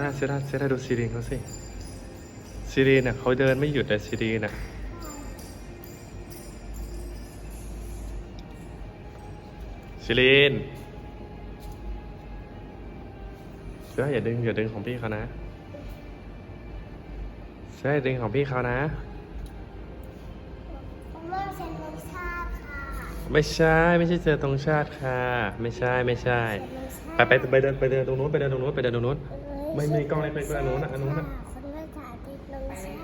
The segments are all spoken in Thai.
ล่าเซล่าเซล่าดูซีรีนเขาสิซีรีนน่ะเขาเดินไม่หยุดเลยซีรีนน่ะซีรีนเซล่าอย่าดึงอย่าดึงของพี่เขานะเซล่าอย่าดึงของพี่เขานะ ผมว่าเซนรสชาติค่ะไม่ใช่ไม่ใช่เจอตรงชาติค่ะ ไม่ใช่ไม่ใช่ ไปไปไปเดินไปเดินตรงนู้นไปเดินตรงนู้นไปเดินตรงนู้น ไม่ไม่กล้องเลยไปไปอันนู้นน่ะอันนู้นน่ะคนว่าสาธิตรสชาติ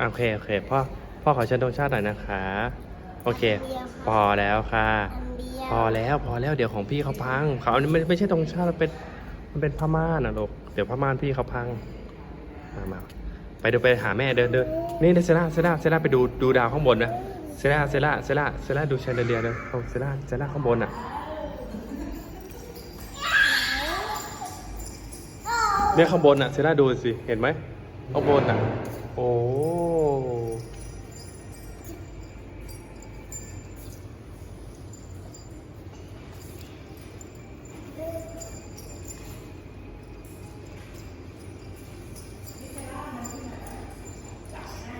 อะโอเคโอเคพ่อพ่อขอเชิญตรงชาติหน่อยนะคะโอเค พอแล้วค่ะ อันเดียวพอแล้วพอแล้วเดี๋ยวของพี่เขาพังเขาอันนี้ไม่ไม่ใช่ตรงชาติมันเป็นมันเป็นผ้าม่านนะลูกเดี๋ยวผ้าม่านพี่เขาพังมามาไปเดินไปหาแม่เดินเดินนี่เซล่าเซล่าเซล่าไปดูดูดาวข้างบนนะเซล่าเซล่าเซล่าเซล่าดูแชนเดเลียเลยเอาเซล่าเซล่าข้างบนอะ เนี่ยข้างบนอะเซล่าดูสิเห็นไหมข้างบนอะ โอ้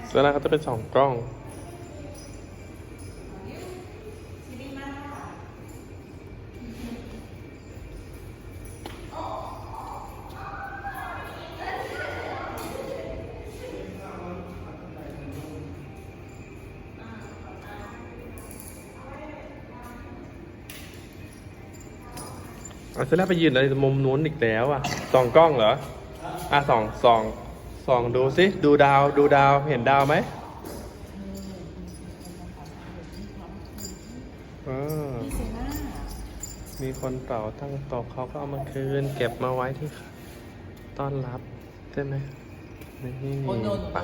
เซล่าเขาจะเป็นสองกล้อง อาเซล่าไปยืนอะไรมุมนู้นอีกแล้วอะสองกล้องเหรอ อะสองสองสองดูสิดูดาวดูดาวเห็นดาวไหมเออมีคนเป่าตั้งตกเขาก็เอามาคืน เก็บมาไว้ที่ต้อนรับ ใช่ไหมนี่โอ้ยโดนปะ